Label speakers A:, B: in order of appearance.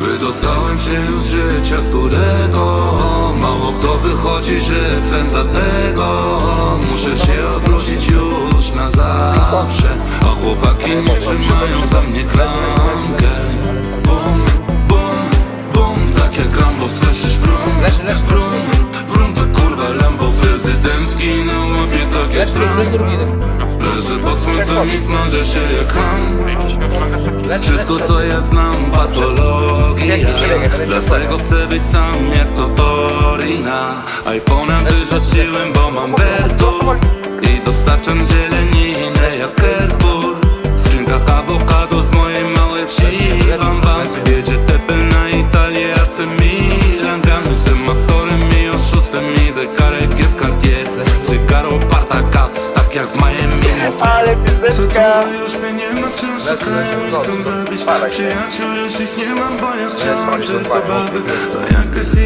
A: Wydostałem się już z życia, z którego Mało kto wychodzi żywcem Dlatego. Muszę się odwrócić już na zawsze. A chłopaki nie trzymają za mnie klamkę. Bum, bum, bum Tak jak Rambo słyszysz wrum, wrum Wrum to kurwa Lambo prezydencki Na łapie tak jak Trump Leżę pod słońcem i smażę się jak ham wszystko co ja znam patologia. Dlatego chcę być sam jak to Torina. iPhone'a wyrzuciłem bo mam wertu I dostarczam zieleninę jak Carrefour. W skrzynkach awokado z mojej małej wsi. Wam wam. Jedzie tepel na Italię AC Milan. Gram jestem aktorem i oszustem. I zegarek jest Cartier Cygaro
B: Piosenka
A: już mnie nie ma, wciąż szukają i chcą zrobić Przyjaciół już ich nie mam, bo ja chciałem tylko baby. To jakaś